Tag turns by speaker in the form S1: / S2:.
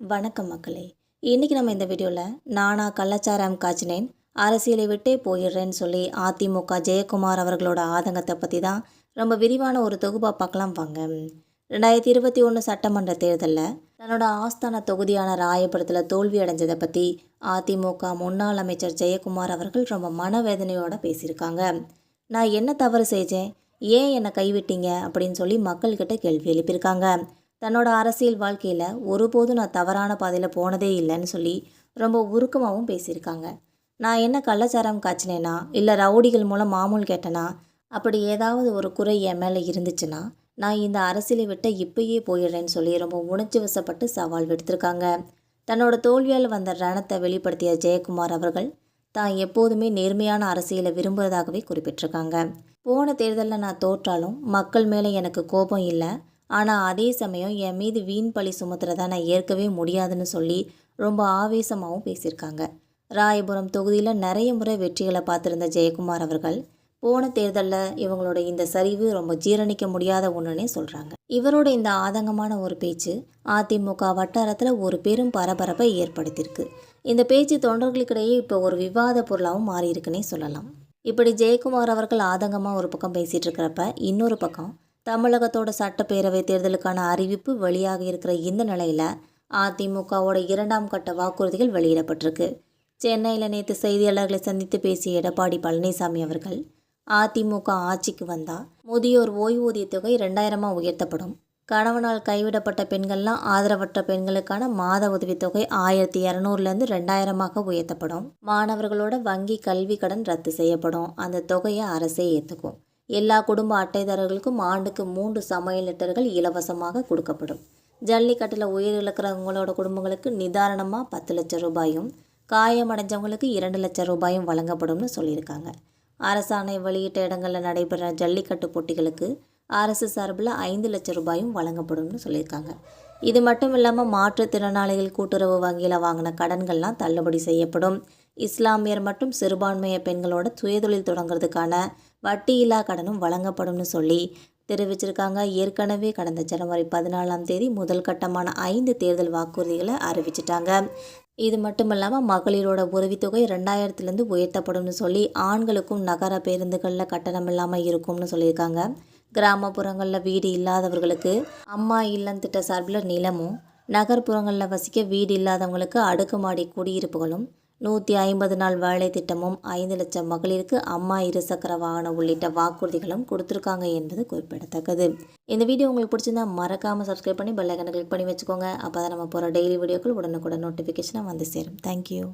S1: வணக்கம் மக்களே. இன்றைக்கி நம்ம இந்த வீடியோவில் நானா கள்ளச்சாரம் காய்ச்சினேன் அரசியலை விட்டே போயிடுறேன்னு சொல்லி அதிமுக ஜெயக்குமார் அவர்களோட ஆதங்கத்தை பற்றி தான் ரொம்ப விரிவான ஒரு தொகுப்பாக பார்க்கலாம் வாங்க. ரெண்டாயிரத்தி இருபத்தி ஒன்று சட்டமன்ற தேர்தலில் தன்னோட ஆஸ்தான தொகுதியான ராயபுரத்தில் தோல்வி அடைஞ்சதை பற்றி அதிமுக முன்னாள் அமைச்சர் ஜெயக்குமார் அவர்கள் ரொம்ப மனவேதனையோடு பேசியிருக்காங்க. நான் என்ன தவறு செஞ்சேன்? ஏன் என்னை கைவிட்டீங்க? அப்படின்னு சொல்லி மக்கள்கிட்ட கேள்வி எழுப்பியிருக்காங்க. தன்னோட அரசியல் வாழ்க்கையில் ஒருபோதும் நான் தவறான பாதையில் போனதே இல்லைன்னு சொல்லி ரொம்ப உருக்கமாகவும் பேசியிருக்காங்க. நான் என்ன கள்ளச்சாரம் காய்ச்சினேன்னா இல்லை ரவுடிகள் மூலம் மாமூல் கேட்டேனா அப்படி ஏதாவது ஒரு குறை என் மேலே இருந்துச்சுன்னா நான் இந்த அரசியலை விட்ட இப்பயே போயிடுறேன்னு சொல்லி ரொம்ப உணர்ச்சி வசப்பட்டு சவால் விடுத்திருக்காங்க. தன்னோட தோல்வியால் வந்த ரணத்தை வெளிப்படுத்திய ஜெயக்குமார் அவர்கள் தான் எப்போதுமே நேர்மையான அரசியலை விரும்புவதாகவே குறிப்பிட்டிருக்காங்க. போன தேர்தலில் நான் தோற்றாலும் மக்கள் மேலே எனக்கு கோபம் இல்லை ஆனால் அதே சமயம் என் மீது வீண் பழி சுமத்துறதை நான் ஏற்கவே முடியாதுன்னு சொல்லி ரொம்ப ஆவேசமாகவும் பேசியிருக்காங்க. ராயபுரம் தொகுதியில் நிறைய முறை வெற்றிகளை பார்த்துருந்த ஜெயக்குமார் அவர்கள் போன தேர்தலில் இவங்களோட இந்த சரிவு ரொம்ப ஜீரணிக்க முடியாத ஒன்றுனே சொல்கிறாங்க இவரோட இந்த ஆதங்கமான ஒரு பேச்சு அதிமுக வட்டாரத்தில் ஒரு பெரும் பரபரப்பை ஏற்படுத்தியிருக்கு. இந்த பேச்சு தொண்டர்களுக்கிடையே இப்போ ஒரு விவாத பொருளாகவும் மாறியிருக்குன்னே சொல்லலாம். இப்படி ஜெயக்குமார் அவர்கள் ஆதங்கமாக ஒரு பக்கம் பேசிகிட்டு இருக்கிறப்ப இன்னொரு பக்கம் தமிழகத்தோட சட்டப்பேரவை தேர்தலுக்கான அறிவிப்பு வெளியாக இருக்கிற இந்த நிலையில் அதிமுகவோட இரண்டாம் கட்ட வாக்குறுதிகள் வெளியிடப்பட்டிருக்கு. சென்னையில் நேற்று செய்தியாளர்களை சந்தித்து பேசிய எடப்பாடி பழனிசாமி அவர்கள் அதிமுக ஆட்சிக்கு வந்தால் முதியோர் ஓய்வூதிய தொகை ரெண்டாயிரமாக உயர்த்தப்படும். கணவனால் கைவிடப்பட்ட பெண்கள்லாம் ஆதரவற்ற பெண்களுக்கான மாத உதவித்தொகை ஆயிரத்தி இரநூறுலேருந்து ரெண்டாயிரமாக உயர்த்தப்படும். மாணவர்களோட வங்கி கல்வி கடன் ரத்து செய்யப்படும். அந்த தொகையை அரசே ஏற்றுக்கும் எல்லா குடும்ப அட்டைதாரர்களுக்கும் ஆண்டுக்கு மூன்று சமையல் லிட்டர்கள் இலவசமாக கொடுக்கப்படும். ஜல்லிக்கட்டில் உயிரிழக்கிறவங்களோட குடும்பங்களுக்கு நிதாரணமாக பத்து லட்சம் ரூபாயும் காயமடைஞ்சவங்களுக்கு இரண்டு லட்சம் ரூபாயும் வழங்கப்படும்னு சொல்லியிருக்காங்க. அரசாணை வெளியிட்ட இடங்களில் நடைபெற ஜல்லிக்கட்டு போட்டிகளுக்கு அரசு சார்பில் ஐந்து லட்சம் ரூபாயும் வழங்கப்படும்னு சொல்லியிருக்காங்க. இது மட்டும் இல்லாமல் மாற்றுத்திறனாளிகள் கூட்டுறவு வங்கியில் வாங்கின கடன்கள்லாம் தள்ளுபடி செய்யப்படும். இஸ்லாமியர் மற்றும் சிறுபான்மைய பெண்களோட சுயதொழில் தொடங்குறதுக்கான வட்டியில்லா கடனும் வழங்கப்படும்னு சொல்லி தெரிவிச்சிருக்காங்க. ஏற்கனவே கடந்த ஜனவரி பதினாலாம் தேதி முதல் கட்டமான ஐந்து தேர்தல் வாக்குறுதிகளை அறிவிச்சிட்டாங்க. இது மட்டும் இல்லாமல் மகளிரோட உதவித்தொகை ரெண்டாயிரத்துலேருந்து உயர்த்தப்படும்னு சொல்லி ஆண்களுக்கும் நகர பேருந்துகளில் கட்டணம் இல்லாமல் இருக்கும்னு சொல்லியிருக்காங்க. கிராமப்புறங்களில் வீடு இல்லாதவர்களுக்கு அம்மா இல்லம் திட்ட சார்பில் நிலமும் நகர்ப்புறங்களில் வசிக்க வீடு இல்லாதவங்களுக்கு அடுக்குமாடி குடியிருப்புகளும் நூற்றி ஐம்பது நாள் வேலை திட்டமும் ஐந்து லட்சம் மகளிருக்கு அம்மா இருசக்கர வாகனம் உள்ளிட்ட வாக்குறுதிகளும் கொடுத்துருக்காங்க என்பது குறிப்பிடத்தக்கது. இந்த வீடியோ உங்களுக்கு பிடிச்சிருந்தா மறக்காமல் சப்ஸ்கிரைப் பண்ணி பெல்லைக்கனை கிளிக் பண்ணி வச்சுக்கோங்க. அப்போ தான் நம்ம போகிற டெய்லி வீடியோக்கள் உடனுக்குடன் நோட்டிஃபிகேஷனாக வந்து சேரும். தேங்க்யூ